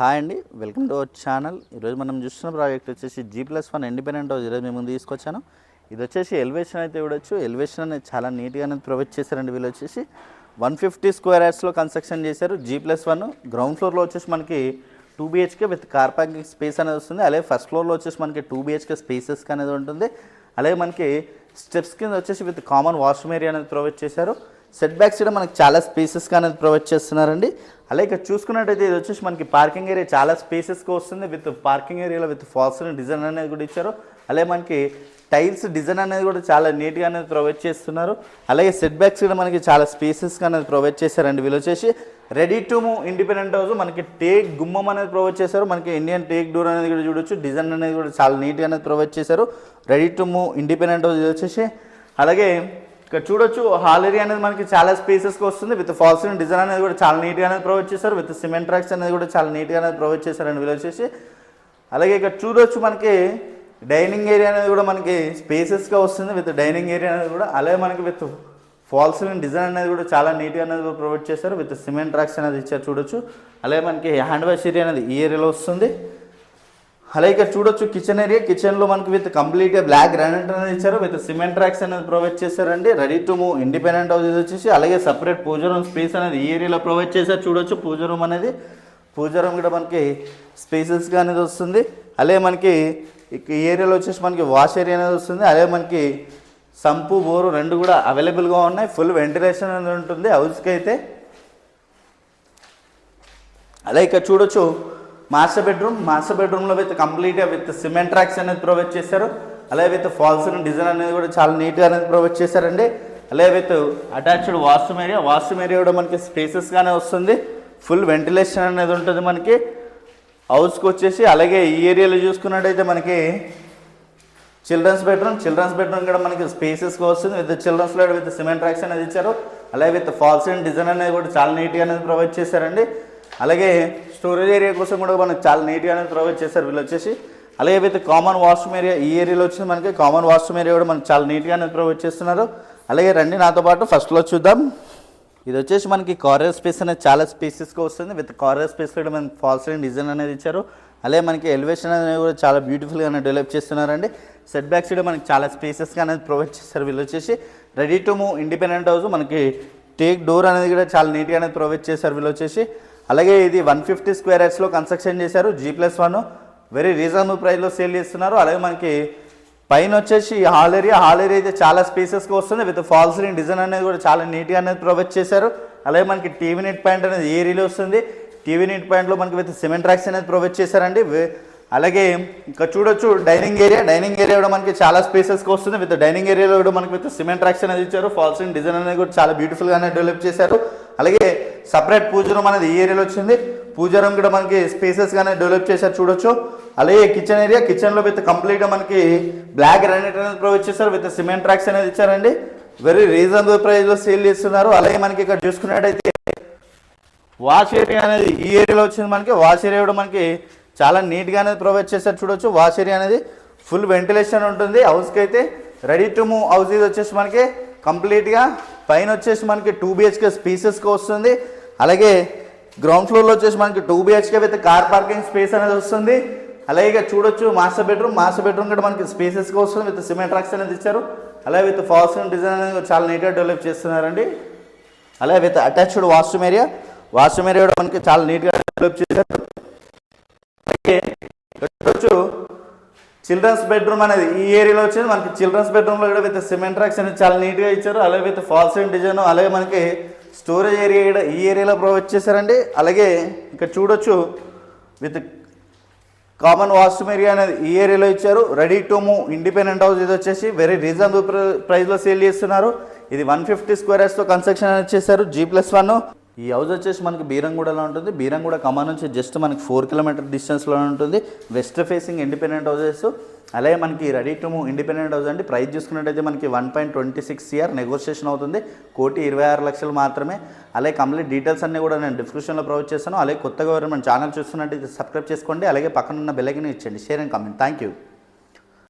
Hi అండి welcome to our channel. ఈరోజు మనం చూస్తున్న ప్రాజెక్ట్ వచ్చేసి G plus one independent house ఈరోజు మేము ముందు తీసుకొచ్చాను. ఇది వచ్చేసి ఎలివేషన్ అయితే చూడొచ్చు. ఎలివేషన్ అనేది చాలా నీట్గా అనేది ప్రొవైడ్ చేశారండి వీళ్ళు వచ్చేసి. వన్ ఫిఫ్టీ స్క్వేర్ యార్డ్స్లో కన్స్ట్రక్షన్ చేశారు. జీ ప్లస్ వన్ గ్రౌండ్ ఫ్లోర్లో వచ్చేసి మనకి two BHK with car parking space అనేది వస్తుంది. అలాగే ఫస్ట్ ఫ్లోర్లో వచ్చేసి మనకి టూ బీహెచ్కే స్పేసెస్ అనేది ఉంటుంది. అలాగే మనకి స్టెప్స్ కింద వచ్చేసి విత్ కామన్ వాష్రూమ్ ఏరియా అనేది ప్రొవైడ్ చేశారు. సెట్ బ్యాక్స్ కూడా మనకి చాలా స్పేసెస్గా అనేది ప్రొవైడ్ చేస్తున్నారండి. అలాగే ఇక్కడ చూసుకున్నట్టయితే ఇది వచ్చేసి మనకి పార్కింగ్ ఏరియా చాలా స్పేసెస్గా వస్తుంది. విత్ పార్కింగ్ ఏరియాలో విత్ ఫాల్స్ డిజైన్ అనేది కూడా ఇచ్చారు. అలాగే మనకి టైల్స్ డిజైన్ అనేది కూడా చాలా నీట్గా అనేది ప్రొవైడ్ చేస్తున్నారు. అలాగే సెట్ బ్యాక్స్ కూడా మనకి చాలా స్పేసెస్గా అనేది ప్రొవైడ్ చేశారండి వీళ్ళు వచ్చేసి ready to move independent house మనకి టేక్ గుమ్మం అనేది ప్రొవైడ్ చేశారు. మనకి ఇండియన్ టేక్ డోర్ అనేది కూడా చూడొచ్చు. డిజైన్ అనేది కూడా చాలా నీట్గా అనేది ప్రొవైడ్ చేశారు. Ready to move independent house వచ్చేసి. అలాగే ఇక్కడ చూడొచ్చు హాల్ ఏరియా అనేది మనకి చాలా స్పేసెస్కి వస్తుంది. విత్ ఫాల్స్ డిజైన్ అనేది కూడా చాలా నీట్గా అనేది ప్రొవైడ్ చేశారు. విత్ సిమెంట్ ట్రాక్స్ అనేది కూడా చాలా నీట్గా అనేది ప్రొవైడ్ చేశారండి వీళ్ళు వచ్చేసి. అలాగే ఇక్కడ చూడొచ్చు మనకి డైనింగ్ ఏరియా అనేది కూడా మనకి స్పేసెస్గా వస్తుంది విత్ డైనింగ్ ఏరియా అనేది కూడా. అలాగే మనకి విత్ ఫాల్స్ డిజైన్ అనేది కూడా చాలా నీట్గా అనేది ప్రొవైడ్ చేశారు. విత్ సిమెంట్ ట్రాక్స్ అనేది ఇచ్చారు చూడొచ్చు. అలాగే మనకి హ్యాండ్ వాష్ ఏరియా అనేది ఈ ఏరియాలో వస్తుంది. అలా ఇక్కడ చూడొచ్చు కిచెన్ ఏరియా కిచెన్లో మనకి విత్ కంప్లీట్గా బ్లాక్ గ్రానైట్ అనేది ఇచ్చారు. విత్ సిమెంట్ ట్రాక్స్ అనేది ప్రొవైడ్ చేశారండి. Ready to move independent house వచ్చేసి అలాగే సపరేట్ పూజ రూమ్ స్పేస్ అనేది ఈ ఏరియాలో ప్రొవైడ్ చేశారు. చూడొచ్చు పూజ రూమ్ అనేది. పూజ రూమ్ కూడా మనకి స్పేసెస్గా అనేది వస్తుంది. అలాగే మనకి ఈ ఏరియాలో వచ్చేసి మనకి వాష్ ఏరియా అనేది వస్తుంది. అలాగే మనకి సంపు బోరు రెండు కూడా అవైలబుల్గా ఉన్నాయి. ఫుల్ వెంటిలేషన్ అనేది ఉంటుంది. హౌస్కి అయితే. అలాగే ఇక్కడ చూడొచ్చు మాస్టర్ బెడ్రూమ్ మాస్టర్ బెడ్రూమ్లో విత్ కంప్లీట్గా విత్ సిమెంట్ ట్రాక్స్ అనేది ప్రొవైడ్ చేశారు. అలాగే విత్ ఫాల్స్ డిజైన్ అనేది కూడా చాలా నీట్గా అనేది ప్రొవైడ్ చేశారండి. అలాగే with attached washroom area washroom area కూడా మనకి స్పేసెస్గానే వస్తుంది. ఫుల్ వెంటిలేషన్ అనేది ఉంటుంది మనకి. హౌస్కి వచ్చేసి అలాగే ఈ ఏరియాలో చూసుకున్నట్టయితే మనకి చిల్డ్రన్స్ బెడ్రూమ్ చిల్డ్రన్స్ బెడ్రూమ్ కూడా మనకి స్పేసెస్గా వస్తుంది. విత్ చిల్డ్రన్స్లో విత్ సిమెంట్ ట్రాక్స్ అనేది ఇచ్చారు. అలాగే విత్ ఫాల్స్ అండ్ డిజైన్ అనేది కూడా చాలా నీట్గా అనేది ప్రొవైడ్ చేశారండి. అలాగే స్టోరేజ్ ఏరియా కోసం కూడా మనకు చాలా నీట్గా అనేది ప్రొవైడ్ చేశారు వీళ్ళు వచ్చేసి. అలాగే విత్ కామన్ వాష్రూమ్ ఏరియా ఈ ఏరియాలో వచ్చింది మనకి కామన్ వాష్రూమ్ ఏరియా కూడా మనకి చాలా నీట్గా అనేది ప్రొవైడ్ చేస్తున్నారు. అలాగే రండి నాతో పాటు ఫస్ట్లో చూద్దాం. ఇది వచ్చేసి మనకి కారియర్ స్పేస్ అనేది చాలా స్పేసెస్గా వస్తుంది. విత్ కారియర్ స్పేస్ కూడా మనకి ఫాల్స్ అండ్ డిజైన్ అనేది ఇచ్చారు. అలాగే మనకి ఎలివేషన్ అనేది కూడా చాలా బ్యూటిఫుల్గా డెవలప్ చేస్తున్నారండి. సెట్ బ్యాక్స్ కూడా మనకి చాలా స్పేసెస్గా అనేది ప్రొవైడ్ చేస్తారు వీళ్ళు వచ్చేసి. Ready to move independent house మనకి టేక్ డోర్ అనేది కూడా చాలా నీట్గా అనేది ప్రొవైడ్ చేశారు వీళ్ళు వచ్చేసి. అలాగే ఇది వన్ ఫిఫ్టీ స్క్వేర్ యార్డ్స్లో కన్స్ట్రక్షన్ చేశారు G plus one. Very reasonable ప్రైస్లో సేల్ చేస్తున్నారు. అలాగే మనకి పైన వచ్చేసి హాల్ ఏరియా హాల్ ఏరియా అయితే చాలా స్పేసెస్గా వస్తుంది. విత్ ఫాల్స్ డిజైన్ అనేది కూడా చాలా నీట్గా అనేది ప్రొవైడ్ చేశారు. అలాగే మనకి టీవీ నెట్ పాయింట్ అనేది ఏరియాలో వస్తుంది? టీవీ నెట్ పాయింట్లో మనకి విత్ సిమెంట్ ట్రాక్స్ అనేది ప్రొవైడ్ చేశారండి. అలాగే ఇంకా చూడొచ్చు డైనింగ్ ఏరియా డైనింగ్ ఏరియా కూడా మనకి చాలా స్పేసెస్గా వస్తుంది. విత్ డైనింగ్ ఏరియాలో కూడా మనకి విత్ సిమెంట్ ట్రాక్స్ అనేది ఇచ్చారు. ఫాల్స్ డిజైన్ అనేది కూడా చాలా బ్యూటిఫుల్గా డెవలప్ చేశారు. అలాగే సపరేట్ పూజ రూమ్ అనేది ఈ ఏరియాలో వచ్చింది? పూజ రూమ్ కూడా మనకి స్పేసెస్గానే డెవలప్ చేశారు చూడొచ్చు. అలాగే కిచెన్ ఏరియా కిచెన్లో విత్ కంప్లీట్గా మనకి బ్లాక్ గ్రానైట్ అనేది ప్రొవైడ్ చేశారు విత్ సిమెంట్ ట్రాక్స్ అనేది ఇచ్చారండి. వెరీ రీజనబుల్ ప్రైస్లో సేల్ చేస్తున్నారు. అలాగే మనకి ఇక్కడ చూసుకున్నట్టయితే వాష్ ఏరియా అనేది ఈ ఏరియాలో వచ్చింది మనకి. వాష్ ఏరియా కూడా మనకి చాలా నీట్గా అనేది ప్రొవైడ్ చేశారు చూడొచ్చు. వాష్ ఏరియా అనేది ఫుల్ వెంటిలేషన్ ఉంటుంది. హౌస్కి అయితే రెడీ టు మూవ్ హౌస్ ఇది వచ్చేసి మనకి కంప్లీట్గా పైన వచ్చేసి మనకి టూ బిహెచ్కే స్పీసెస్కి వస్తుంది. అలాగే గ్రౌండ్ ఫ్లోర్లో వచ్చేసి మనకి two BHK with car parking space అనేది వస్తుంది. అలాగే ఇక చూడొచ్చు మాస్టర్ బెడ్రూమ్ మాస్టర్ బెడ్రూమ్ కూడా మనకి స్పేసెస్గా వస్తుంది విత్ సిమెంట్ రాక్స్ అనేది ఇచ్చారు. అలాగే విత్ ఫాల్స్ డిజైన్ అనేది చాలా నీట్గా డెవలప్ చేస్తున్నారండి. అలాగే with attached washroom area washroom area కూడా మనకి చాలా నీట్గా డెవలప్ చేశారు. అలాగే చూడొచ్చు చిల్డ్రన్స్ బెడ్రూమ్ అనేది ఈ ఏరియాలో వచ్చేది మనకి చిల్డ్రన్స్ బెడ్రూమ్లో కూడా విత్ సిమెంట్ రాక్స్ అనేది చాలా నీట్గా ఇచ్చారు. అలాగే విత్ ఫాల్స్ డిజైన్ అలాగే మనకి స్టోరేజ్ ఏరియా కూడా ఈ ఏరియాలో ప్రొవైడ్ చేశారండి అలాగే ఇక్కడ చూడొచ్చు విత్ కామన్ వాష్రూమ్ ఏరియా అనేది ఈ ఏరియాలో ఇచ్చారు. Ready to move independent house ఇది వచ్చేసి వెరీ రీజనబుల్ ప్రైస్లో సేల్ చేస్తున్నారు. ఇది వన్ ఫిఫ్టీ స్క్వేర్ యార్డ్స్తో కన్స్ట్రక్షన్ అనేది చేశారు. జీ ప్లస్ వన్ ఈ హౌస్ వచ్చేసి మనకి బీరంగూడలో ఉంటుంది. బీరంగూడ కమాన్ నుంచి జస్ట్ మనకి ఫోర్ కిలోమీటర్ డిస్టెన్స్లో ఉంటుంది. వెస్ట్ ఫేసింగ్ ఇండిపెండెంట్ హౌసెస్ అలాగే మనకి ready to move independent house అండి. ప్రైస్ చూసుకున్నట్టయితే మనకి one point twenty six year negotiation అవుతుంది. కోటి ఇరవై ఆరు లక్షలు మాత్రమే. అలాగే కంప్లీట్ డీటెయిల్స్ అన్నీ కూడా నేను డిస్క్రిప్షన్లో ప్రొవైడ్ చేస్తాను. అలాగే కొత్తగా ఎవరైనా మన ఛానల్ చూస్తున్నట్టయితే సబ్స్క్రైబ్ చేసుకోండి. అలాగే పక్కన ఉన్న బెల్లకిని ఇచ్చండి share and comment thank you